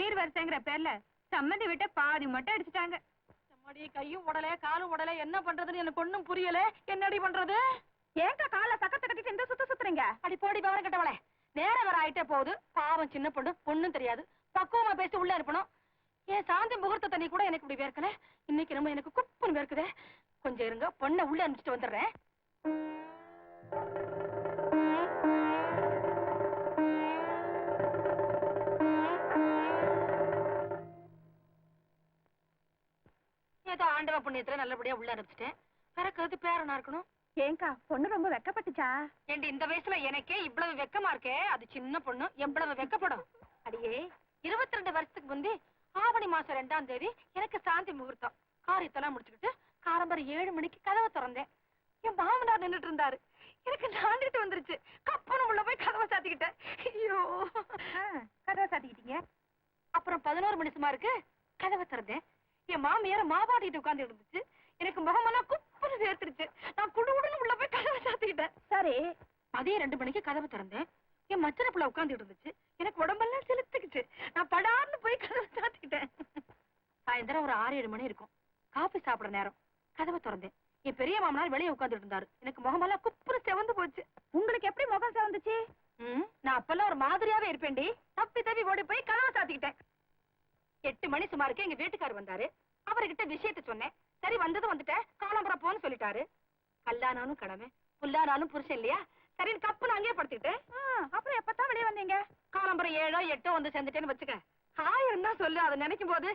சீர்வரிசைங்கிற பேர்ல சம்மந்தி விட்ட பாதி மட்டும் அடிச்சுட்டாங்க. கையும் உடல காலும் உடல என்ன பண்றதுன்னு எனக்கு ஒண்ணும் புரியல. என்னடி பண்றது? ஏங்க கால சக்கத்தை கட்டிட்டு இந்த சுத்த சுத்துறீங்க? அடி போடி விவரம் கட்டவளே. நேரம் வர ஆயிட்டே போகுது. பாவம் சின்ன பொண்ணு பொண்ணும் தெரியாது. பக்குவமா பேசி உள்ள இருப்பணும். ஏன் சாந்தி முகூர்த்த தண்ணி கூட எனக்கு இப்படி வேர்க்கல. இன்னைக்கு நம்ம எனக்கு குப்புன்னு வேர்க்குதே. கொஞ்சம் இருங்க பொண்ணை உள்ள அனுப்பிச்சிட்டு வந்துடுறேன். ஏதோ ஆண்டவ புண்ணியத்துல நல்லபடியா உள்ள அனுப்பிச்சிட்டேன். பிறக்கிறது பேரனா இருக்கணும்? ஏங்கா பொண்ணு ரொம்ப வெக்கப்பட்டுச்சா? ஏண்டி இந்த வயசுல எனக்கே இவ்வளவு வெக்கமா இருக்கே? அது சின்ன பொண்ணு எவ்வளவு வெக்கப்படும்? அடியே இருபத்தி ரெண்டு வருஷத்துக்கு முந்தி ஆவணி மாசம் ரெண்டாம் தேதி எனக்கு சாந்தி முகூர்த்தம். காரியத்தெல்லாம் முடிச்சுக்கிட்டு காரம்பரம் ஏழு மணிக்கு கதவை திறந்தேன். என் மாமனார் நின்னுட்டு இருந்தாரு. எனக்கு நாண்டிட்டு வந்துருச்சு. கப்பனும் உள்ள போய் கதவை சாத்திக்கிட்டேன். ஐயோ. கதவை சாத்திக்கிட்டீங்க? அப்புறம் பதினோரு மணி சுமாருக்கு கதவை திறந்தேன். என் மாமியார மாவாட்டிட்டு உட்கார்ந்து இருந்துச்சு. எனக்கு முகமெல்லாம் குப்புன்னு வேர்த்துருச்சு நான் குடுகுடுன்னு உள்ள போய் கதவை சாத்திக்கிட்டேன் சரி. மதியம் ரெண்டு மணிக்கு கதவை திறந்தேன். என் மச்சன புள்ள உட்கார்ந்துட்டு இருந்துச்சு. எனக்கு உடம்பெல்லாம் செலுத்துக்குச்சு. நான் படார்னு போய் கதவை சாத்திக்கிட்டேன் சாயந்தரம் ஒரு ஆறு ஏழு மணி இருக்கும். காபி சாப்பிடுற நேரம். கதவை திறந்தேன். என் பெரிய மாமனார் வெளியே உட்கார்ந்துட்டு இருந்தாரு. எனக்கு முகமெல்லாம் குப்புன்னு செவந்து போச்சு. உங்களுக்கு எப்படி முகம் சிவந்துச்சு? நான் அப்பெல்லாம் ஒரு மாதிரியாவே இருப்பேன்டி. தப்பி தப்பி ஓடி போய் கதவை சாத்திக்கிட்டேன். மணி சுமாருக்கு எங்க வீட்டுக்காரர் வந்தாரு. அவர்கிட்ட விஷயத்த சொன்னேன். சரி வந்ததும் வந்துட்டேன் காலம்பரம் போன்னு சொல்லிட்டாரு. கல்லானாலும் கடமை புல்லானாலும் புருஷன் இல்லையா? சரின்னு கப்புன்னு அங்கேயே படுத்துக்கிட்டேன் அப்புறம் எப்பதான் வெளியே வந்தீங்க? காலம்பரம் ஏழோ எட்டோ வந்து சேர்ந்துட்டேன்னு வச்சுக்க. ஆயிரம் தான் சொல்லு அதை நினைக்கும் போது